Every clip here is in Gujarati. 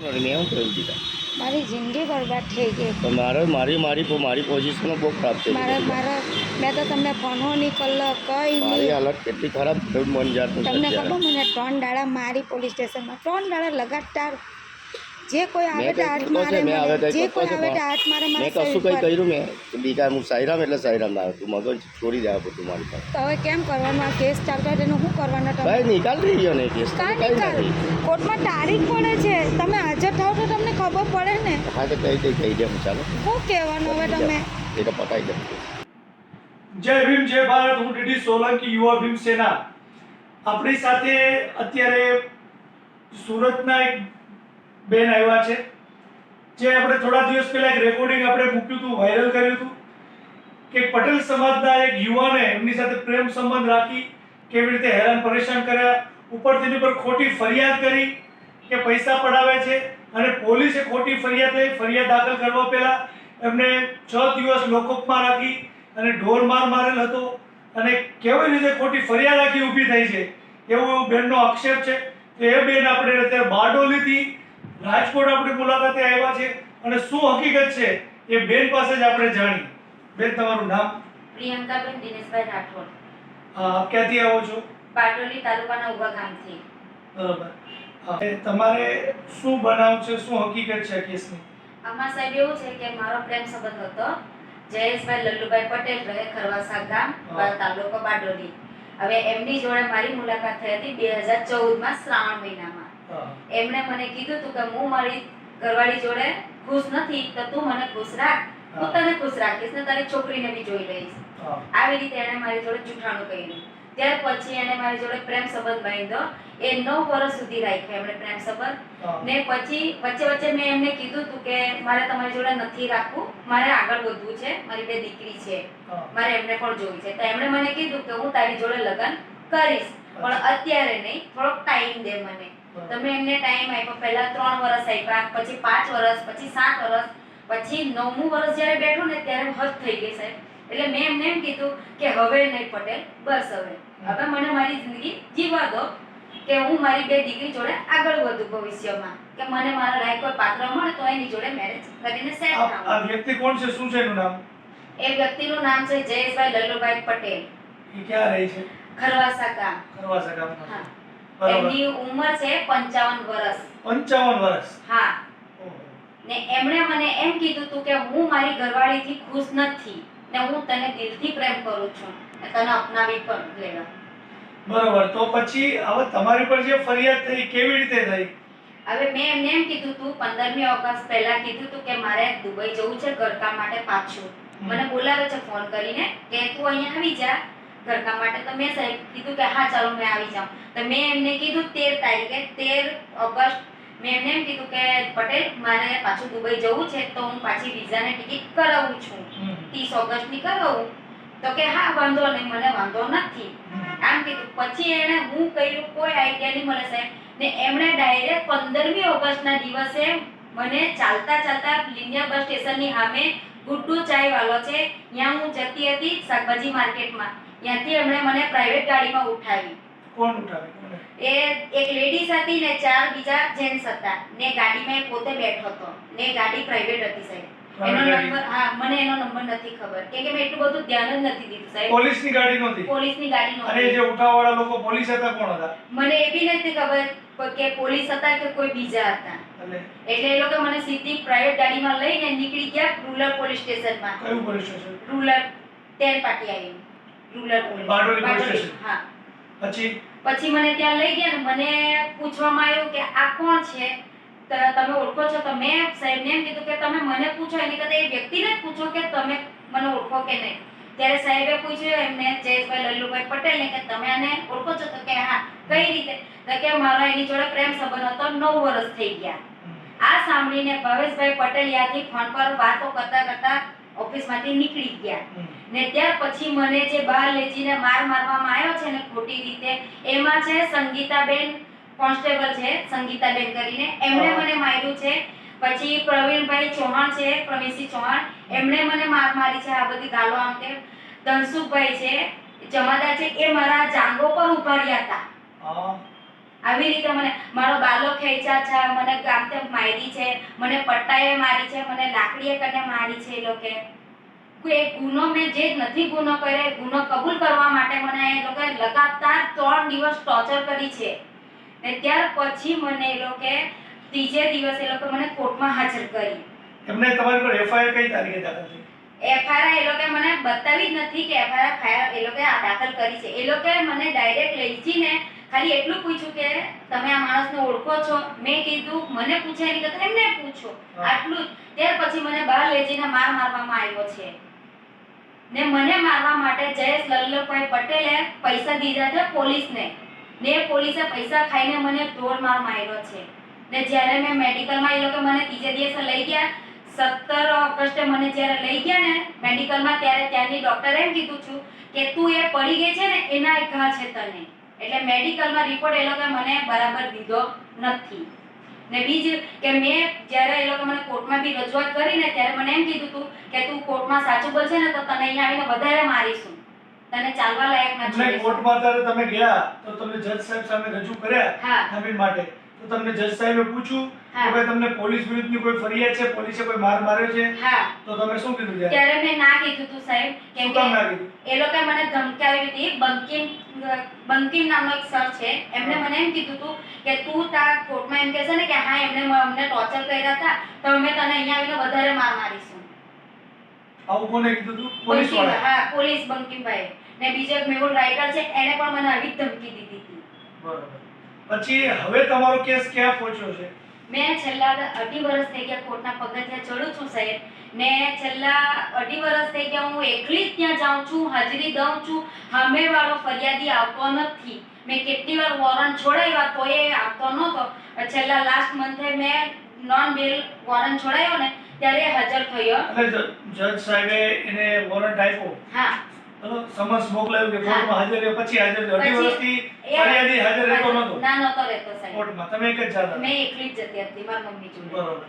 મારી જિંદગી બરબાદ થઈ ગઈ. મારે મારી મારી મારી પોઝિશન બહુ ખરાબ થઈ મારે મારે મેં તો તમને ફોનો નહીં કરલો કઈ મારી નહીં હાલત કેટલી ખરાબ મન જાતું તમને ખબર મને ત્રણ દાડા મારી પોલીસ સ્ટેશનમાં ત્રણ દાડા લગાતાર જે કોઈ આવે તે હાથ મારે જે કોઈ આવે તે હાથ મારે મેં કશું કંઈ કર્યું મેં? બીજા હું સાયરામ એટલે સાયરામ ના તું મગજ છોડી દે બધું મારી પાસે. તો હવે કેમ કરવાનો આ કેસ ચાલતો હોય તેનું શું કરવાનું તમે? કઈ નિકાલ થઈ ગયો ને કેસ? કાં નિકાલ? કોર્ટમાં તારીખ પડે છે. તમે હાજર થાવ તો તમને ખબર પડે ને. હા તો કઈ કઈ કહી દે હું ચાલો. શું કહેવાનું હવે તમે? એ તો પતાવી દે. જય ભીમ જય ભારત. હું ડીડી સોલંકી યુવા ભીમ સેના. આપણી સાથે અત્યારે સુરતના એક બેન આવ્યા છે. જે આપણે થોડા દિવસ પહેલા એક રેકોર્ડિંગ આપણે મૂક્યું હતું વાયરલ કર્યું હતું, કે પટેલ સમાજના એક યુવાને એમની સાથે પ્રેમ સંબંધ રાખી કેવી રીતે હેરાન પરેશાન કર્યા ઉપર તેની પર ખોટી ફરિયાદ કરી કે પૈસા પડાવે છે અને પોલીસે ખોટી ફરિયાદ લઈ, ફરિયાદ દાખલ કરવા પહેલા એમને છ દિવસ લોકઅપમાં રાખી અને ઢોર માર મારેલ હતો અને કેવી રીતે ખોટી ફરિયાદ આખી ઊભી થઈ છે, એવો બેનનો આક્ષેપ છે. તો એ બેન આપણે અત્યારે બારડોલીથી રાજકોટ આપણી મુલાકાતે આવ્યા છે અને શું હકીકત છે એ બેન પાસે જ આપણે જાણી બેન તમારું નામ? પ્રિયંકાબેન દિનેશભાઈ રાઠોડ. ક્યાંથી આવો છો? પાટોલી તાલુકાના ઊભા ગામથી. બરાબર. તમારે શું બનાવ છે શું હકીકત છે કેસની? આમાં સાહેબ એવું છે કે મારો પ્રેમ સંબંધ હતો. જયેશભાઈ લલ્લુભાઈ પટેલ રહે ખરવાસા ગામ. તાલુકો બારડોલી હવે એમની જોડે મારી મુલાકાત થઈ હતી બે હજાર ચૌદમાં શ્રાવણ મહિનામાં. એમણે મને કીધું તું કે હું મારી ઘરવાળી જોડે ખુશ નથી તો તું મને ખુશ રાખ. હું તને ખુશ રાખીશ ને તારી છોકરીને બી જોઈ લઈશ. આવી રીતે એણે મારી જોડે જૂઠાણું કર્યું. ત્યાર પછી એને મારી જોડે પ્રેમ સંબંધ બાંધ્યો. એ નવ વર્ષ સુધી રાખ્યો એમણે પ્રેમ સંબંધ. ને પછી વચ્ચે વચ્ચે મેં એમને કીધું હતું કે મારે તમારી જોડે નથી રાખવું. મારે આગળ વધવું છે. મારી બે દીકરી છે. મારે એમને પણ જોવી છે. તો એમણે મને કીધું કે હું તારી જોડે લગ્ન કરીશ. પણ અત્યારે નહીં. થોડોક ટાઈમ દે મને. તમે એમને ટાઈમ આપ્યો. પહેલા ત્રણ વર્ષ આપ્યા પછી પાંચ વર્ષ પછી સાત વર્ષ પછી નવમું વર્ષ જ્યારે બેઠું ને ત્યારે હદ થઈ ગઈ સાહેબ. એટલે મેં એમને એમ કીધું કે હવે નહીં પટેલ બસ હવે. હવે મને મારી જિંદગી જીવવા દો કે હું મારી બે દીકરી જોડે આગળ વધુ ભવિષ્યમાં. કે મને મારા લાયક કોઈ પાત્ર મળે તો એની જોડે મેરેજ કરીને સેટ થાઉં આ વ્યક્તિ કોણ છે? શું છે એનું નામ? એ વ્યક્તિનું નામ છે જયેશભાઈ લલ્લુભાઈ પટેલ. એ ક્યાં રહે છે? ખરવાસા ગામ. ખરવાસા ગામ હા. એમની ઉંમર છે પંચાવન વર્ષ પંચાવન વર્ષ હા. ને એમણે મને એમ કીધું તું કે હું મારી ઘરવાળીથી ખુશ નથી ને હું તને દિલથી પ્રેમ કરું છું. ને તને અપનાવી પણ લેવા. બરોબર. તો પછી હવે તમારી પર જે ફરિયાદ થઈ કેવી રીતે થઈ? હવે મેં એમને એમ કીધું તું પંદરમી ઓગસ્ટ પહેલા કીધું તું કે મારે દુબઈ જવું છે ઘરકામ માટે પાછું. મને બોલાવે છે ફોન કરીને કે તું અહીંયા આવી જા. ઘરકામ માટે તો મેં સાહેબ કીધું કે હા ચાલો મેં આવી જાઉં. તો મેં એમને કીધું તેર તારીખે તેર ઓગસ્ટ મેં એમને એમ કીધું કે પટેલ મારે પાછું દુબઈ જવું છે તો હું પાછી વિઝાની ટિકિટ કરાવું છું. ત્રીસ ઓગસ્ટની કરાવું. તો કે હા વાંધો નહીં મને વાંધો નથી. આમ કીધું. પછી એણે હું કર્યું કોઈ આઈડિયા નહીં મળે સાહેબ. ને એમણે ડાયરેક્ટ પંદરમી ઓગસ્ટના દિવસે મને ચાલતા ચાલતા લીનિયા બસ સ્ટેશનની સામે ગુડ્ડુ ચાય વાલો છે. ત્યાં હું જતી હતી શાકભાજી માર્કેટમાં ત્યાંથી એમણે મને પ્રાઇવેટ ગાડીમાં ઉઠાવી. કોણ ઉઠાવી? એ એક લેડીઝ હતી ને ચાર બીજા જેન્ટ્સ હતા. ને ગાડીમાં પોતે બેઠો હતો. ને ગાડી પ્રાઇવેટ હતી સાહેબ. એનો નંબર હા મને એનો નંબર નથી ખબર. કે કે મેં એટલું બધું ધ્યાન જ નથી દીધું સાહેબ. પોલીસની ગાડી નહોતી? પોલીસની ગાડી અને એ જે ઉઠાવવાળા લોકો પોલીસ હતા કોણ હતા? મને એ બી નથી ખબર કે પોલીસ હતા કે કોઈ બીજા હતા. એટલે? એટલે એ લોકો મને સીધી પ્રાઇવેટ ગાડીમાં લઈને નીકળી ગયા રૂરલ પોલીસ સ્ટેશનમાં. કયું પોલીસ સ્ટેશન? રૂરલ તેર પાટી આવી રૂરલ બારડોલી પોલીસ સ્ટેશન. હા. પછી? પછી મને ત્યાં લઈ ગયા ને મને પૂછવામાં આવ્યું કે આ કોણ છે? તમે ઓળખો છો તો મેં સાહેબને એમ કીધું કે તમે મને પૂછો. એની કરતા એ વ્યક્તિને પૂછો કે તમે મને ઓળખો કે નહીં. ત્યારે સાહેબે પૂછ્યું એમને જયેશભાઈ લલ્લુભાઈ પટેલને કે તમે આને ઓળખો છો? તો કે હા. કઈ રીતે? તો કે મારો એની જોડે પ્રેમ સંબંધ હતો નવ વર્ષ થઈ ગયા. આ સાંભળીને ભવેશભાઈ પટેલ ત્યાંથી ફોન પર વાતો કરતા કરતા ઓફિસમાંથી નીકળી ગયા. ને ત્યાર પછી મને જે બહાર લેજીને માર મારવામાં આવ્યો છે ને ખોટી રીતે એમાં છે સંગીતાબેન કોન્સ્ટેબલ છે સંગીતાબેન કરીને. એમણે મને માર્યું છે. પછી પ્રવીણભાઈ ચૌહાણ છે પ્રવીણસિંહ ચૌહાણ. એમણે મને માર મારી છે આ બધી ગાલો આમ તેમ. ધનસુખભાઈ છે જમાદાર છે એ મારા જાંગો પર ઊભા રહ્યા હતા. આવી રીતે મને મારો બાલો ખેંચા છે મને ગામ તેમ મારી છે મને પટ્ટાએ મારી છે મને લાકડીએ કરીને મારી છે એ લોકોએ કોઈ એક ગુનો મેં જે નથી ગુનો કર્યો ગુનો કબૂલ કરવા માટે મને એ લોકોએ લગાતાર ત્રણ દિવસ ટોર્ચર કરી છે. ને ત્યાર પછી મને એ લોકોએ ત્રીજે દિવસે એ લોકો મને કોર્ટમાં હાજર કરી. એમને તમારી પર એફઆઈઆર કઈ તારીખે દાખલ થઈ? એફઆઈઆર એ લોકોએ મને બતાવી જ નથી કે એફઆઈઆર એ લોકોએ દાખલ કરી છે. એ લોકોએ મને ડાયરેક્ટ લઈ જઈને ખાલી એટલું પૂછ્યું કે તમે આ માણસને ઓળખો છો. મેં કીધું મને પૂછ્યા એની કરતાં એમને પૂછો. આટલું જ. ત્યાર પછી મને બહાર લઈ જઈને માર મારવામાં આવ્યો છે. ને મને મારવા માટે જયેશ લલ્લભાઈ પટેલે પૈસા દીધા છે પોલીસને. ને પોલીસે પૈસા ખાઈને મને ઢોર માર માર્યો છે. ને જ્યારે મેં મેડિકલમાં એ લોકો મને ત્રીજે દિવસે લઈ ગયા. સત્તર ઓગસ્ટે મને જ્યારે લઈ ગયા ને મેડિકલમાં ત્યારે ત્યાંની ડોક્ટરે એમ કીધું છું કે તું એ પડી ગઈ છે ને એના એક ઘા છે તને. એટલે મેડિકલમાં રિપોર્ટ એ લોકોએ મને બરાબર દીધો નથી. ને બીજું કે મેં જ્યારે એ લોકો મને કોર્ટમાં બી રજૂઆત કરીને ત્યારે મને એમ કીધું હતું કે તું કોર્ટમાં સાચું બોલશે ને તો તને અહીંયા આવીને વધારે મારીશું. તને ચાલવા લાયક ના એટલે કોર્ટમાં ત્યારે તમે ગયા તો તમને જજ સાહેબ સામે રજૂ કર્યા હા. જામીન માટે. તો તમને જજ સાહેબે પૂછ્યું કે ભાઈ તમને પોલીસ વિરુદ્ધની કોઈ ફરિયાદ છે? પોલીસે કોઈ માર માર્યો છે? હા. તો તમે શું કીધું ત્યારે ત્યારે મેં ના કીધું તું સાહેબ. કેમ કે ના કીધું? એ લોકો મને ધમકાવી હતી. બંકિમ બંકિમ નામનો એક સર છે. એમણે મને એમ કીધું તું કે તું તારા કોર્ટમાં એમ કહેશે ને કે હા એમણે અમને ટોર્ચર કર્યા હતા તો અમે તને અહીંયા આવીને વધારે માર મારીશું. આવું કોને કીધું તું? પોલીસવાળા હા પોલીસ બંકિમભાઈ ને બીજો એક મેહુલ રાઇટર છે એને પણ મને આવી ધમકી દીધી હતી. બરાબર. પછી હવે તમારો કેસ ક્યાં પહોંચ્યો છે? મેં છેલ્લા અઢી વર્ષ થઈ ગયા કોર્ટના પગથિયા ચડું છું સાહેબ. ને છેલ્લા અઢી વર્ષ થઈ ગયા હું એકલી જ ત્યાં જાઉં છું હાજરી દઉં છું. સામેવાળો ફરિયાદી આવતો નથી. મેં કેટલી વાર વોરંટ છોડાવ્યા તો એ આવતો નહોતો. છેલ્લા લાસ્ટ મંથે મેં નોન બેલ વોરંટ છોડાયો ને ત્યારે હાજર થયો. જજ સાહેબે એને વોરંટ આપ્યો. હા? સમન્સ મોકલાયું કે કોર્ટમાં હાજર રહ્યો પછી હાજર રહ્યો. અઢી વર્ષથી ફરિયાદી હાજર રહેતો નતો ના નતો રહેતો સાહેબ. કોર્ટમાં. તમે એક જ જતા મેં એકલી જ જતી હતી મારી મમ્મી જોડે. બરોબર.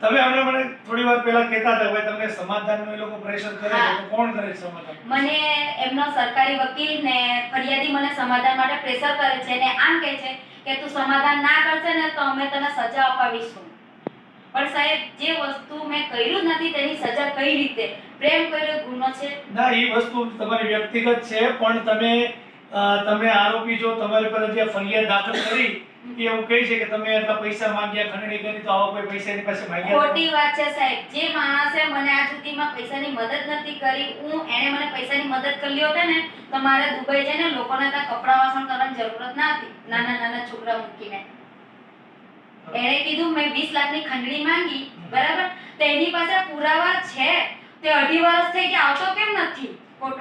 તમે હમણાં મને થોડી વાર પહેલા કહેતા હતા ભાઈ તમને સમાધાનનું એ લોકો પ્રેશર કરે તો કોણ કરે સમાધાન? મને એમનો સરકારી વકીલ ને ફરિયાદી મને સમાધાન માટે પ્રેશર કરે છે ને આમ કહે છે કે તું સમાધાન ના કરશે ને તો અમે તને સજા અપાવીશું. પણ સાહેબ જે વસ્તુ મેં કર્યું નથી તેની સજા કઈ રીતે? પ્રેમ કર્યો ગુનો છે? ના એ વસ્તુ તમારી વ્યક્તિગત છે પણ તમે તમે આરોપી જો તમારી પર જે ફરિયાદ દાખલ કરી એ એવું કહે છે કે તમે એટલા પૈસા માંગ્યા ખંડણી કરી તો આવા કોઈ પૈસા એની પાસે માંગ્યા ખોટી વાત છે સાહેબ. જે માણસે મને આ સુધીમાં પૈસાની મદદ નથી કરી હું એને મને પૈસાની મદદ કરી હોત ને તો મારે દુબઈ જઈને લોકોને ત્યાં કપડાં વાસણ કરવાની જરૂરત ના હતી. નાના નાના છોકરા મૂકીને. એણે કીધું મેં 20 લાખની ખંડણી માંગી. બરાબર? તો એની પાસે પુરાવા છે? તે અઢી વર્ષ થઈ ગયા આવતો કેમ નથી?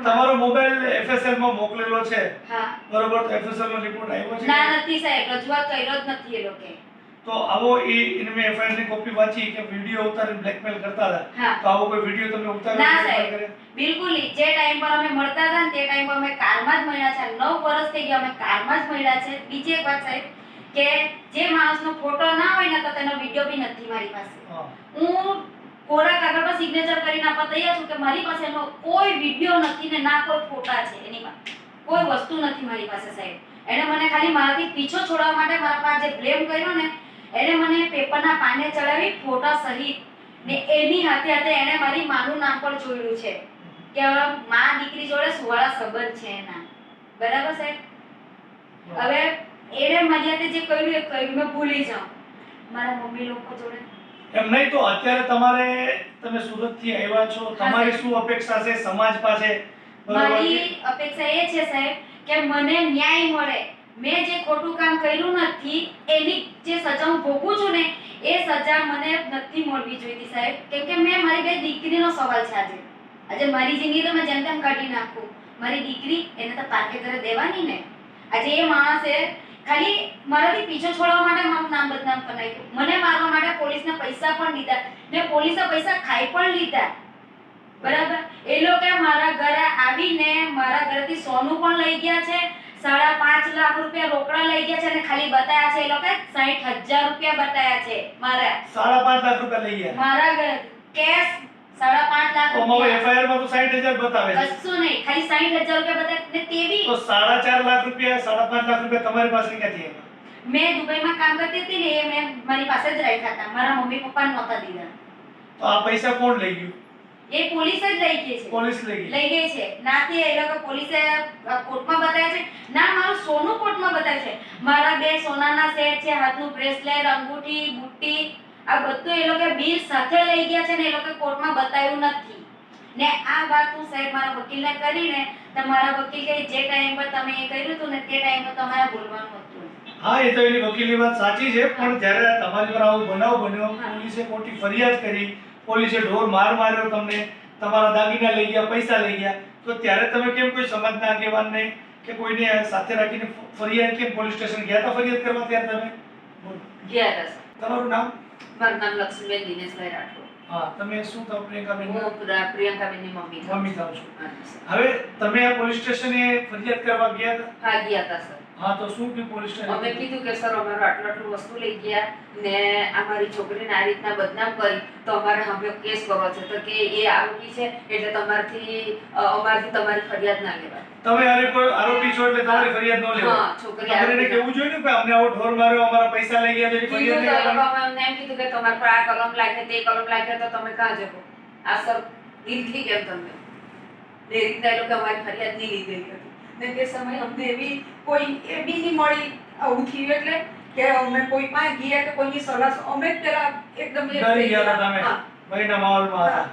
તમારો મોબાઈલ એફએસએલમાં મોકલેલો છે. હા. બરોબર તો એફએસએલ નો રિપોર્ટ આવ્યો છે? ના નથી સાહેબ રજૂઆત કર્યો જ નથી એ લોકો તો આવો એ એને મેં એફઆઈઆરની કોપી વાંચી કે વીડિયો ઉતારી બ્લેકમેલ કરતા હતા. હા. તો આવો કોઈ વીડિયો તમે ના સાહેબ. બિલકુલ જે ટાઈમ પર અમે મળતા હતા ને તે ટાઈમ પર અમે કારમાં જ મળ્યા છે. નવ વર્ષ થઈ ગયા અમે કારમાં જ મળ્યા છે. બીજી એક વાત સાહેબ કે જે માણસનો ફોટો ના હોય ને તો તેનો વીડિયો બી નથી મારી પાસે. હું. કોરા કાગળ પર સિગ્નેચર કરીને આપવા તૈયાર છું કે મારી પાસે એનો કોઈ વીડિયો નથી ને ના કોઈ ફોટા છે એની પાસે કોઈ વસ્તુ નથી મારી પાસે સાહેબ. એણે મને ખાલી મારાથી પીછો છોડવા માટે મારા પાસે જે બ્લેમ કર્યો ને એણે મને પેપરના પાને ચડાવી ફોટા સહિત ને એની હાથે હાથે એણે મારી માનું નામ પણ જોડ્યું છે. કે માં મા દીકરી જોડે સુવાળા સંબંધ છે એના. બરાબર સાહેબ? હવે એણે મારી હાથે જે કર્યું એ કર્યું મેં ભૂલી જાઉં. મારા મમ્મી લોકો જોડે. એમ નહીં તો અત્યારે તમારે તમે સુરતથી આવ્યા છો તમારી શું અપેક્ષા છે સમાજ પાસે? મારી અપેક્ષા એ છે સાહેબ કે મને ન્યાય મળે. મેં જે ખોટું કામ કર્યું નથી એની જે સજા હું ભોગું છું ને એ સજા મને નથી મળવી જોઈતી સાહેબ. કેમ કે મેં મારી બે દીકરીનો સવાલ છે આજે. આજે મારી જિંદગી તો મેં જેમ તેમ કાઢી નાખું. મારી દીકરી એને તો પાકે ઘરે દેવાની ને. આજે એ માણસે ખાલી મારાથી પીછો છોડવા માટે મારું નામ બદનામ કરી નાખ્યું. મને મારવા માટે પોલીસને પૈસા પણ લીધા. ને પોલીસે પૈસા ખાઈ પણ લીધા. બરાબર? એ લોકો મારા ઘરે આવીને મારા ઘરેથી સોનું પણ લઈ ગયા છે. સાડા પાંચ લાખ રૂપિયા રોકડા લઈ ગયા છે અને ખાલી બતાયા છે એ લોકો સાઈઠ હજાર રૂપિયા બતાયા છે મારા. સાડા પાંચ લાખ રૂપિયા લઈ ગયા. મારા કેશ સાડા પાંચ લાખ તો અમારો એફઆઈઆરમાં તો સાઠ હજાર બતાવે છે. કશું નહીં ખાલી સાઠ રૂપિયા બતાવે ને તે બી તો લાખ રૂપિયા સાડા પાંચ લાખ રૂપિયા તમારી પાસે ક્યાંથી આવ્યા? મેં દુબઈમાં કામ કરતી હતી ને એ મેં મારી પાસે જ રાખ્યા હતા. મારા મમ્મી પપ્પા નહોતા દીધા. તો આ પૈસા કોણ લઈ ગયું? એ પોલીસ જ લઈ ગઈ છે. પોલીસ લઈ ગઈ. લઈ ગઈ છે. ના તે એ લોકો પોલીસે કોર્ટમાં બતાવ્યા છે. ના મારું સોનું કોર્ટમાં બતાવ્યું છે. મારા બે સોનાના સેટ છે હાથનું બ્રેસલેટ અંગૂઠી બુટ્ટી. આ બધું એ લોકો બિલ સાથે લઈ ગયા છે ને એ લોકો કોર્ટમાં બતાવ્યું નથી. ને આ વાત હું સાહેબ મારા વકીલને કરીને તમારા મારા વકીલ કહે જે ટાઈમ પર તમે એ કર્યું હતું ને તે ટાઈમ પર તમારે બોલવાનું હતું. હા એ તો એની વકીલની વાત સાચી છે પણ જ્યારે તમારી પર આવો બનાવ બન્યો પોલીસે ખોટી ફરિયાદ કરી પોલીસે ઢોર માર માર્યો તમને તમારા દાગીના લઈ ગયા પૈસા લઈ ગયા તો ત્યારે તમે કેમ કોઈ સમાજના આગેવાનને કે કોઈને સાથે રાખીને ફરિયાદ કેમ પોલીસ સ્ટેશન ગયા હતા ફરિયાદ કરવા ત્યારે તમે? ગયા હતા તમારું નામ? મારું નામ લક્ષ્મીબેન દિનેશભાઈ રાઠોડ. હા તમે શું થાવ પ્રિયંકાબેન હું પ્રિયા- પ્રિયંકાબેનની મમ્મી. મમ્મી થાવ છો. હવે તમે આ પોલીસ સ્ટેશને ફરિયાદ કરવા ગયા હતા? હા ગયા હતા સર. હા તો શું કે પોલીસ અમે કીધું કે સર અમારું આટલું આટલું વસ્તુ લઈ ગયા ને અમારી છોકરીને આ રીતના બદનામ કરી તો અમારે હવે કેસ કરવો છે. તો કે એ આરોપી છે એટલે તમારથી અમારથી તમારી ફરિયાદ ના લેવાય. તમે આરોપી આરોપી છો એટલે તમારી ફરિયાદ ન લેવાય. હા છોકરી એને કેવું જોઈએ ને કે અમને આવો ઢોર માર્યો અમારા પૈસા લઈ ગયા તો ફરિયાદ નહીં કરવાની. અમને એમ કીધું કે તમાર પર આ કલમ લાગે તે કલમ લાગે તો તમે કાં જશો? આ સર દિલથી કેમ તમને. એ રીતના એ લોકો અમારી ફરિયાદ નહીં લીધેલી હતી. ને તે સમયે અમને એવી કોઈ એ બી નહીં મળી આવું થયું એટલે કે અમે કોઈ પાસે ગયા કે કોઈની સલાહ અમે પેલા એકદમ એ ડરી ગયા તમે. હા. માહોલમાં હતા.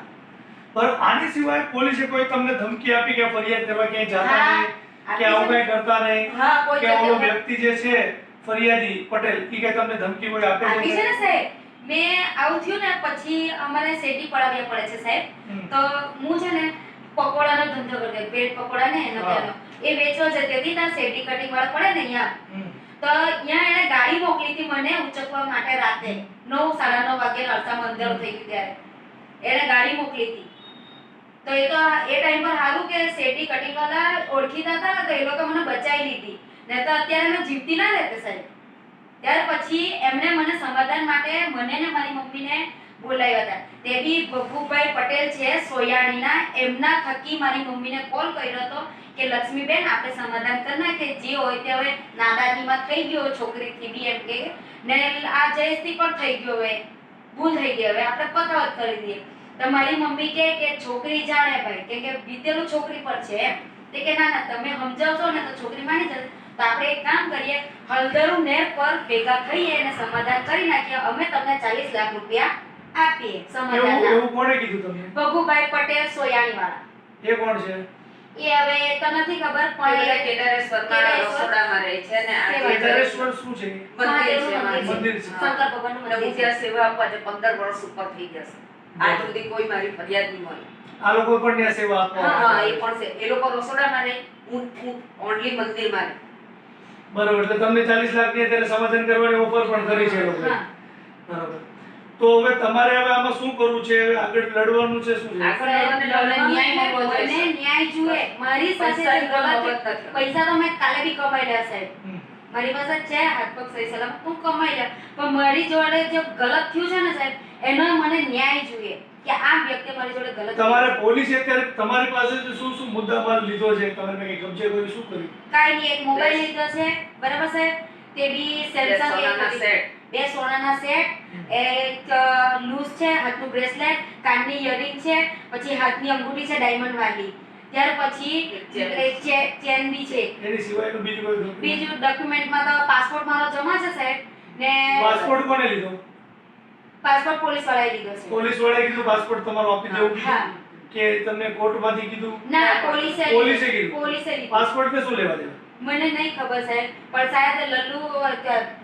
પણ આની સિવાય પોલીસે કોઈ તમને ધમકી આપી કે ફરિયાદ કરવા ક્યાંય જતા નહીં? કે આવું કઈ કરતા નહીં? કે ઓલો વ્યક્તિ જે છે ફરિયાદી પટેલ ઈ કે તમને ધમકી કોઈ આપે છે? ને સાહેબ? મેં આવું થયું ને પછી અમારે શેરડી પડાવ્યા પડે છે સાહેબ. તો હું છે ને પકોડાનો ધંધો કરતી બ્રેડ પકોડા ને એનો એ વેચવા જતી હતી ત્યાં શેરડી કટિંગ વાળા પડે ને અહીંયા. તો અહીંયા એને ગાડી મોકલી હતી મને ઉચકવા માટે રાતે. નવ સાડા નવ વાગે નરસા મંદિર થઈ ગયું ત્યારે. એને ગાડી મોકલી હતી તો એ તો એ ટાઈમ પર સારું કે શેરડી કટિંગ વાળા ઓળખીતા હતા ને તો એ લોકો મને બચાવી લીધી. ને તો અત્યારે મેં જીવતી ના રહેતી સાહેબ. ત્યાર પછી એમણે મને સમાધાન માટે મને ને મારી મમ્મીને બોલાવ્યા હતા. તે બી ભગુભાઈ પટેલ છે, સોયાણીના. એમના થકી મારી મમ્મીને કોલ કર્યો હતો કે, લક્ષ્મીબેન, આપણે સમાધાન કરી નાખીએ. જે હોય તે હવે નાદાનીમાં થઈ ગયો છોકરીથી બી એમ કે. ને આ જયશ્રી પણ થઈ ગયો હવે. ભૂલ થઈ ગઈ હવે. આપણે પતાવત કરી દઈએ. તો મારી મમ્મી કહે કે, છોકરી જાણે ભાઈ. કે કે બીતેલું છોકરી પર છે. એમ તે કે, ના ના, તમે સમજાવશો ને તો છોકરી માની જશે. તો આપણે એક કામ કરીએ. હળદરુ નેર પર ભેગા થઈએ અને સમાધાન કરી નાખીએ. અમે તમને ચાલીસ લાખ રૂપિયા આપીએ એવું સમાધાન. એવું કોણે કીધું તમને? ભગુભાઈ પટેલ સોયાણી વાળા એ કોણ છે? એ હવે તો નથી ખબર એ પણ કેદારેશ્વરમાં કેદારેશ્વર. રસોડામાં રહે છે ને આ એ જે શું છે? મંદિર છે મહાદેવનું મંદિર છે. હા. શંકર ભગવાનનું અને હું મંદિર છે. ત્યાં સેવા આપવા જે પંદર વર્ષ ઉપર થઈ જશે. આજ સુધી કોઈ મારી ફરિયાદ નહીં મળી. આ લોકો પણ ત્યાં સેવા આપવા હા આવે. એ છે. પણ છે. એ લોકો રસોડામાં રહે હું હું ઓનલી મંદિરમાં રહે. બરોબર એટલે તમને ચાલીસ લાખની અત્યારે સમાધાન કરવાની ઓફર પણ કરી છે એ લોકોએ. હા. બરોબર. તો હવે તમારે હવે આમાં શું કરવું છે? હવે આગળ લડવાનું છે શું છે? આગળ ન્યાય મળવો જોઈએ મને ન્યાય જુએ મારી સાથે. પૈસા તો મેં કાલે બી કમાઈ રહ્યા સાહેબ મારી પાસે છે હાથ પગ સહી સલામત. હું કમાઈ રહ્યા પણ મારી જોડે જે ગલત થયું છે ને સાહેબ એનો મને ન્યાય જોઈએ કે આ વ્યક્તિ મારી જોડે ગલત તમારે પોલીસે અત્યારે તમારી પાસેથી શું શું મુદ્દામાલ લીધો છે? તમે મેં કઈ કબજે કર્યું શું કર્યું? કાઈ નહીં એક મોબાઈલ લીધો છે. બરાબર સાહેબ? તે બી બે સેમસંગ એક સેટ. બે સોનાના સેટ એક લૂઝ છે હાથનું બ્રેસલેટ કાનની ઇયરિંગ છે પછી હાથની અંગૂઠી છે ડાયમંડ વાળી ત્યાર પછી ચેન. બી છે. એની સિવાયનું બીજું કોઈ? બીજું ડોક્યુમેન્ટમાં તો પાસપોર્ટ મારો જમા છે સાહેબ. ને પાસપોર્ટ કોને લીધો? પાસપોર્ટ પોલીસ વાળાએ લીધો છે. પોલીસ વાળાએ કીધું પાસપોર્ટ તમારો આપી દેવું હા. કે તમને કોર્ટમાંથી કીધું? ના પોલીસે પોલીસે કીધું. પોલીસે પાસપોર્ટ ને શું લેવા દેવા? મને નહીં ખબર સાહેબ પણ શાયદ લલ્લુ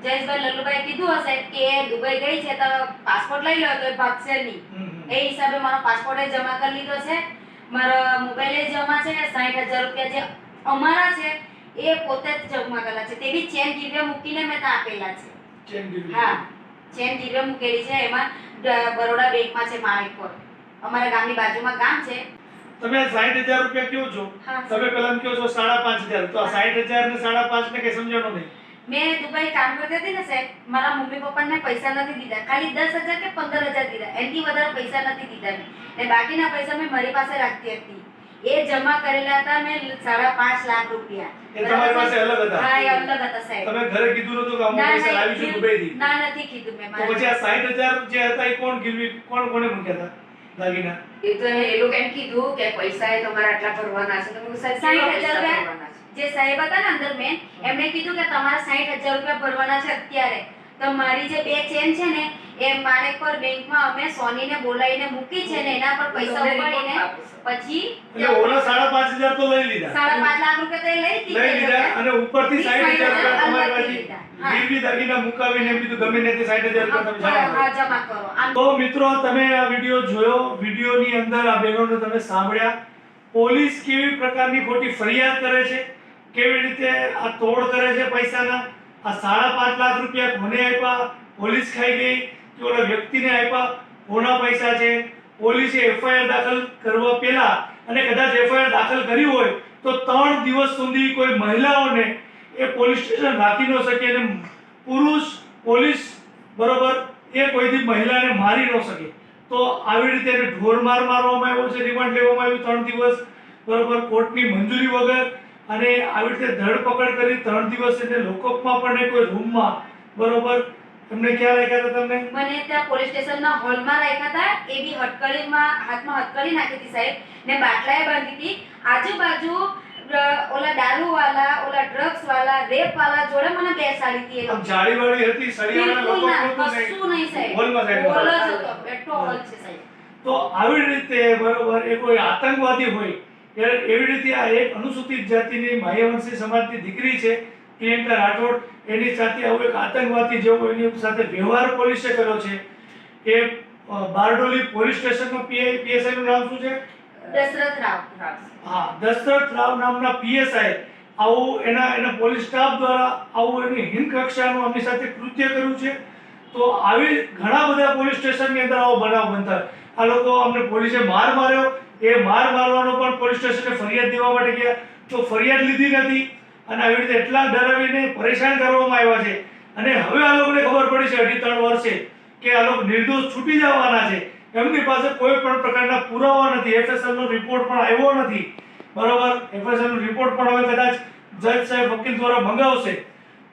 જયેશભાઈ લલ્લુભાઈ કીધું હશે કે દુબઈ ગઈ છે તો પાસપોર્ટ લઈ લો તો ભાગશે નહીં. એ હિસાબે મારો પાસપોર્ટ જમા કરી લીધો છે. મારો મોબાઈલ જમા છે સાઠ હજાર રૂપિયા જે અમારા છે એ પોતે જ જમા કરેલા છે. તે બી ચેન ગીરવે મૂકીને મેં ત્યાં આપેલા છે. હા. ચેન જીવે મૂકેલી છે એમાં બરોડા બેંકમાં છે માણેકપુર અમારા ગામની બાજુમાં ગામ છે. તમે સાઠ હજાર રૂપિયા કયો છો. તમે પેલા કહો છો સાડા પાંચ હજાર. તો આ સાઠ હજાર ને સાડા પાંચ ને કઈ સમજણો નહીં. મેં દુબઈ કામ કરતી હતી ને સાહેબ મારા મમ્મી પપ્પાને પૈસા નથી દીધા. ખાલી દસ હજાર કે પંદર હજાર દીધા. એનાથી વધારે પૈસા નથી દીધા ને બાકીના પૈસા મેં મારી પાસે રાખતી હતી. એ જમા કરેલા હતા મેં સાડા પાંચ લાખ રૂપિયા. એ તમારી પાસે અલગ હતા? હા એ અલગ હતા સાહેબ. તમે ઘરે કીધું નતું કે અમુક ના, પૈસા લાવી લાવીશું દુબઈ થી ના નથી કીધું મેં તો પછી આ સાઠ હજાર જે હતા એ કોણ ગીરવી કોણ કોને મૂક્યા હતા? દાગીના એ તો એ લોકો એમ કીધું કે પૈસા એ તમારા આટલા ભરવાના છે. તો મેં કીધું, સાહેબ, હજાર રૂપિયા? જે સાહેબ હતા ને અંદર મેન એમણે કીધું કે તમારા સાઠ હજાર રૂપિયા ભરવાના છે અત્યારે. તો મારી જે બે ચેન છે ને એ માણેક પર બેંકમાં અમે સોનીને બોલાવીને મૂકી છે ને એના પર પૈસા ઉપાડીને પછી એટલે ઓલા સાડા પાંચ હજાર તો લઈ લીધા. સાડા પાંચ લાખ રૂપિયા તો લઈ લીધા અને ઉપરથી સાઠ હજાર રૂપિયા તમારી અલગથી પાસે લીધા. દાગીના મુકાવીને એમ કીધું ગમે સાઠ હજાર રૂપિયા તમે જમા કરો. તો મિત્રો તમે આ વીડિયો જોયો વિડીયોની અંદર આ બહેનોને તમે સાંભળ્યા. પોલીસ કેવી પ્રકારની ખોટી ફરિયાદ કરે છે કેવી રીતે આ તોડ કરે છે પૈસાના? આ સાડા પાંચ લાખ રૂપિયા કોને આપ્યા? પોલીસ ખાઈ ગઈ. કે ઓલા વ્યક્તિને આપ્યા, કોના પૈસા છે? પોલીસે એફઆઈઆર દાખલ કરવા પહેલા અને કદાચ એફઆઈઆર દાખલ કરી હોય તો ત્રણ દિવસ સુધી કોઈ મહિલાઓને એ પોલીસ સ્ટેશન રાખી ન શકે અને પુરુષ પોલીસ બરોબર એ કોઈથી મહિલાને મારી ન શકે. તો આવી રીતે એને ઢોરમાર મારવામાં આવ્યો છે, રિમાન્ડ લેવામાં આવ્યું ત્રણ દિવસ, બરોબર કોર્ટની મંજૂરી વગર અને આવી રીતે ધરપકડ કરી ત્રણ દિવસ એને લોકઅપમાં પણ કોઈ રૂમમાં, બરોબર એમને ક્યાં રાખ્યા હતા તમને? મને ત્યાં પોલીસ સ્ટેશનના હોલમાં રાખ્યા હતા. એ બી હટકડીમાં હાથમાં હટકડી નાખી હતી સાહેબ. ને બાટલાએ બાંધી હતી. આજુબાજુ ઓલા દારૂ દારૂવાલા ઓલા ડ્રગ્સ વાળા રેપ વાળા જોડે મને બેસાડી હતી આમ જાળી વાળી હતી સળિયાના લોકો કશું નહીં સાહેબ. હોલમાં સાહેબ હોલ જ હતો. એટલો હોલ છે સાહેબ. તો આવી રીતે બરોબર એ કોઈ આતંકવાદી હોય એવી રીતે આ એક અનુસૂચિત જાતિની માહ્યવંશી સમાજની દીકરી છે પ્રિયંકા રાઠોડ એની સાથે આવું એક આતંકવાદી જેવો એની સાથે વ્યવહાર પોલીસે કર્યો છે. એ બારડોલી પોલીસ સ્ટેશનનો પીઆઈ પીએસઆઈ નું નામ શું છે? દશરથ રાવ. હા દશરથ રાવ નામના પીએસઆઈ આવું એના એના પોલીસ સ્ટાફ દ્વારા આવું એની હિન કક્ષાનું આમની સાથે કૃત્ય કર્યું છે. તો આવી ઘણા બધા પોલીસ સ્ટેશનની અંદર આવો બનાવ બનતા. આ લોકો અમને પોલીસે માર માર્યો. એ માર મારવાનો પણ પોલીસ સ્ટેશને ફરિયાદ દેવા માટે ગયા. તો ફરિયાદ લીધી નથી અને આવી રીતે એટલા ડરાવીને પરેશાન કરવામાં આવ્યા છે. અને હવે આ લોકોને ખબર પડી છે, અઢી ત્રણ વર્ષે, કે આ લોકો નિર્દોષ છૂટી જવાના છે. એમની પાસે કોઈ પણ પ્રકારના પુરાવા નથી. એફએસએલ નો રિપોર્ટ પણ આવ્યો નથી. બરોબર? એફએસએલ નો રિપોર્ટ પણ હવે કદાચ જજ સાહેબ વકીલ દ્વારા મંગાવશે.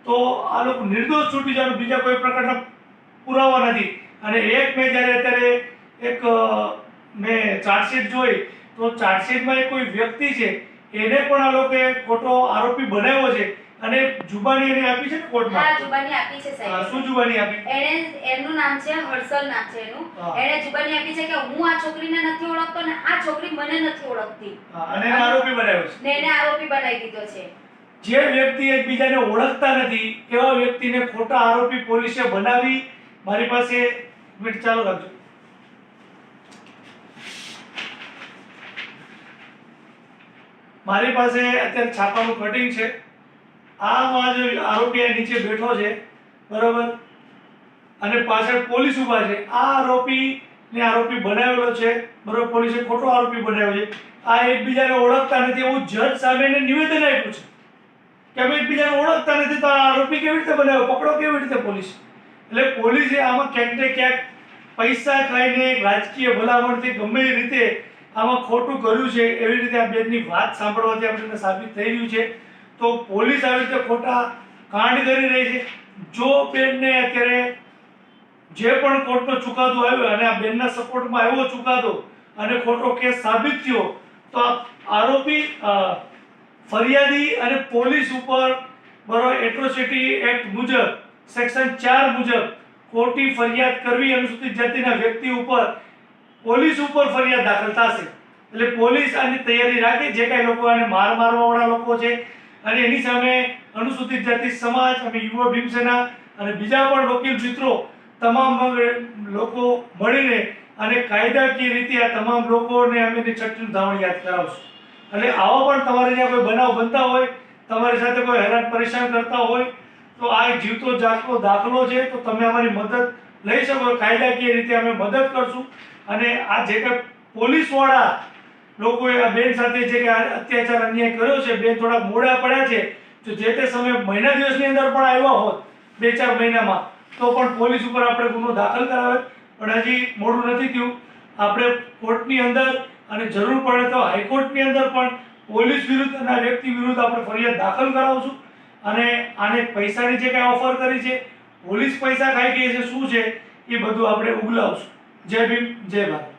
તો આ લોકો નિર્દોષ છૂટી જવાનું, બીજા કોઈ પ્રકારના પુરાવા નથી. અને એક મેં જ્યારે અત્યારે એક મેં ચાર્જશીટ જોઈ, તો ચાર્જશીટમાં એ કોઈ વ્યક્તિ છે એને પણ આ લોકોએ ખોટો આરોપી બનાવ્યો છે. અને જુબાની એને આપી છે ને હા જુબાની આપી છે સાહેબ. શું જુબાની આપી? એને એનું નામ છે હર્ષલ નામ છે એનું. એને જુબાની આપી છે કે હું આ છોકરીને નથી ઓળખતો ને આ છોકરી મને નથી ઓળખતી. અને એને આરોપી બનાવ્યો છે. ને એને આરોપી બનાવી દીધો છે. જે વ્યક્તિ એકબીજાને ઓળખતા નથી એવા વ્યક્તિને ખોટા આરોપી પોલીસે બનાવી મારી પાસે મિનિટ ચાલુ રાખજો. મારી પાસે અત્યારે છાપાનું કટિંગ છે. આમાં જે આરોપી આ નીચે બેઠો છે. બરોબર? અને પાછળ પોલીસ ઊભા છે. આ આરોપીને આરોપી બનાવેલો છે. બરોબર? પોલીસે ખોટો આરોપી બનાવ્યો છે. આ એકબીજાને ઓળખતા નથી. એવું જજ સામેને નિવેદન આપ્યું છે. કે અમે એકબીજાને ઓળખતા નથી, તો આ આરોપી કેવી રીતે બનાવ્યો? પકડો કેવી રીતે પોલીસ એટલે પોલીસે આમાં ક્યાંક ને ક્યાંક પૈસા ખાઈને રાજકીય ભલામણથી ગમે એ રીતે આમાં ખોટું કર્યું છે, એવી રીતે આ બેનની વાત સાંભળવાથી આપણને સાબિત થઈ રહ્યું છે. તો પોલીસ આવી રીતે ખોટા કાંડ કરી રહી છે. જો બેનને અત્યારે જે પણ કોર્ટનો ચુકાદો આવ્યો અને આ બેનના સપોર્ટમાં આવ્યો ચુકાદો અને ખોટો કેસ સાબિત થયો, તો આરોપી ફરિયાદી અને પોલીસ ઉપર બરોબર એટ્રોસિટી એક્ટ મુજબ, સેક્શન ચાર મુજબ ખોટી ફરિયાદ કરવી અનુસૂચિત જાતિના વ્યક્તિ ઉપર પોલીસ ઉપર ફરિયાદ દાખલ થશે. એટલે પોલીસ આની તૈયારી રાખે, જે કાંઈ લોકો આને માર મારવાવાળા લોકો છે. અને એની સામે અનુસૂચિત જાતિ સમાજ અને યુવા ભીમસેના અને બીજા પણ વકીલ મિત્રો તમામ લોકો મળીને અને કાયદાકીય રીતે આ તમામ લોકોને અમે ચટણી ધાવણ યાદ કરાવશું. એટલે આવો પણ તમારે જ્યાં કોઈ બનાવ બનતા હોય, તમારી સાથે કોઈ હેરાન પરેશાન કરતા હોય, તો આ જીવતો જાગતો દાખલો છે, તો તમે અમારી મદદ લઈ શકો, કાયદાકીય રીતે અમે મદદ કરશું. અને આ જે કંઈ પોલીસવાળા લોકોએ આ બેન સાથે જે કે અત્યાચાર અન્યાય કર્યો છે, બેન થોડા મોડા પડ્યા છે, તો જે તે સમયે મહિના દિવસની અંદર પણ આવ્યા હોત, બે ચાર મહિનામાં, તો પણ પોલીસ ઉપર આપણે ગુનો દાખલ કરાવે. પણ હજી મોડું નથી થયું. આપણે કોર્ટની અંદર અને જરૂર પડે તો હાઈકોર્ટની અંદર પણ પોલીસ વિરુદ્ધ અને વ્યક્તિ વિરુદ્ધ આપણે ફરિયાદ દાખલ કરાવશું. અને આને પૈસાની જે કાંઈ ઓફર કરી છે, પોલીસ પૈસા ખાઈ ગઈ છે, શું છે, એ બધું આપણે ઉગલાવશું. જય ભીમ જય ભારત.